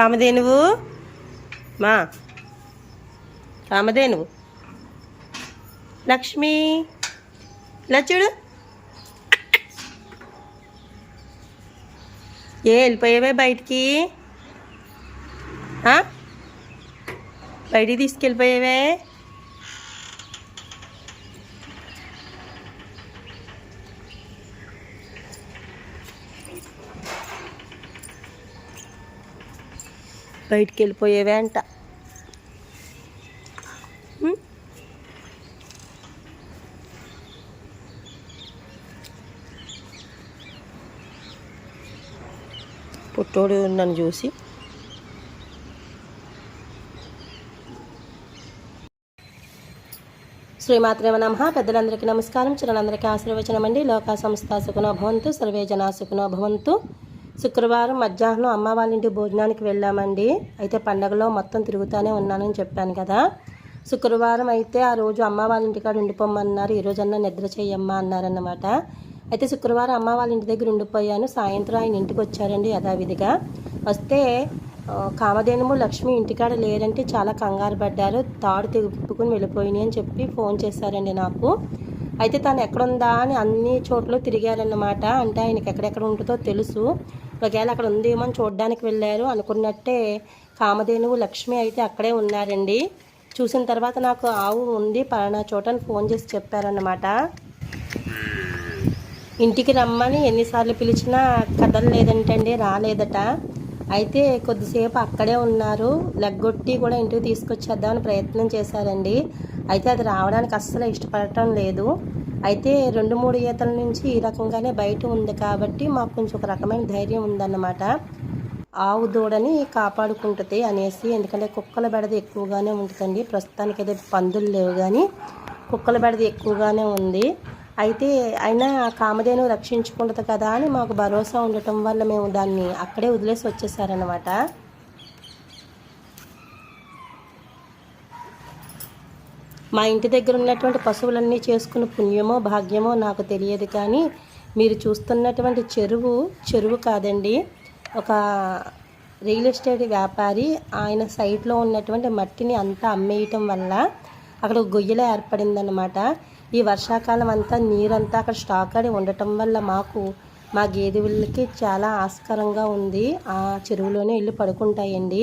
కామధేనువు? మా. కామధేనువు. లక్ష్మి. ఇలా చూడు. ఏ వెళ్ళిపోయావే బయటికి? బయటికి తీసుకెళ్ళిపోయావే? బయటికి వెళ్ళిపోయేవే అంట పుట్టోడు నన్ను చూసి. శ్రీమాత్రేమ నమ. పెద్దలందరికీ నమస్కారం. చిరులందరికీ ఆశీర్వచనం అండి లోకా సంస్థ సుఖనో భవంతు సర్వే జనా సుఖనో భవంతు. శుక్రవారం మధ్యాహ్నం అమ్మ వాళ్ళ ఇంటి భోజనానికి వెళ్ళామండి. అయితే పండగలో మొత్తం తిరుగుతూనే ఉన్నానని చెప్పాను కదా. శుక్రవారం అయితే ఆ రోజు అమ్మ వాళ్ళ ఇంటికాడ ఉండిపోమన్నారు. ఈ రోజన్నా నిద్ర చేయమ్మా అన్నారన్నమాట. అయితే శుక్రవారం అమ్మ వాళ్ళ ఇంటి దగ్గర ఉండిపోయాను. సాయంత్రం ఆయన ఇంటికి వచ్చారండి యథావిధిగా. వస్తే కామధేనుము లక్ష్మి ఇంటికాడ లేరంటే చాలా కంగారు పడ్డారు. తాడు తిప్పుకుని వెళ్ళిపోయినాయి అని చెప్పి ఫోన్ చేశారండి నాకు. అయితే తను ఎక్కడుందా అని అన్ని చోట్ల తిరిగారన్నమాట. అంటే ఆయనకి ఎక్కడెక్కడ ఉంటుందో తెలుసు. ఒకవేళ అక్కడ ఉందేమో అని చూడడానికి వెళ్ళారు. అనుకున్నట్టే కామధేనువు లక్ష్మి అయితే అక్కడే ఉన్నారండి. చూసిన తర్వాత నాకు ఆవు ఉంది పలానా చోట అని ఫోన్ చేసి చెప్పారన్నమాట. ఇంటికి రమ్మని ఎన్నిసార్లు పిలిచినా కదలలేదంటండి రాలేదట. అయితే కొద్దిసేపు అక్కడే ఉన్నారు. లెగ్గొట్టి కూడా ఇంటికి తీసుకొచ్చేద్దామని ప్రయత్నం చేశారండి. అయితే అది రావడానికి అస్సలు ఇష్టపడటం లేదు. అయితే రెండు మూడు ఈతల నుంచి ఈ రకంగానే బయట ఉంది కాబట్టి మాకు కొంచెం ఒక రకమైన ధైర్యం ఉందన్నమాట. ఆవు దూడని కాపాడుకుంటుంది అనేసి ఎందుకంటే కుక్కల బెడద ఎక్కువగానే ఉంటుందండి. ప్రస్తుతానికి అయితే పందులు లేవు కానీ కుక్కల బెడద ఎక్కువగానే ఉంది. అయితే అయినా కామధేను రక్షించుకుంటుంది కదా అని మాకు భరోసా ఉండటం వల్ల మేము దాన్ని అక్కడే వదిలేసి వచ్చేసారనమాట మా ఇంటి దగ్గర ఉన్నటువంటి పశువులన్నీ చేసుకున్న పుణ్యమో భాగ్యమో నాకు తెలియదు కానీ మీరు చూస్తున్నటువంటి చెరువు చెరువు కాదండి. ఒక రియల్ ఎస్టేట్ వ్యాపారి ఆయన సైట్లో ఉన్నటువంటి మట్టిని అంతా అమ్మేయటం వల్ల అక్కడ గొయ్యలా ఏర్పడిందనమాట ఈ వర్షాకాలం అంతా నీరంతా అక్కడ స్టాక్ అడి ఉండటం వల్ల మాకు మా గేదెలకి చాలా ఆస్కారంగా ఉంది. ఆ చెరువులోనే ఇల్లు పడుకుంటాయండి.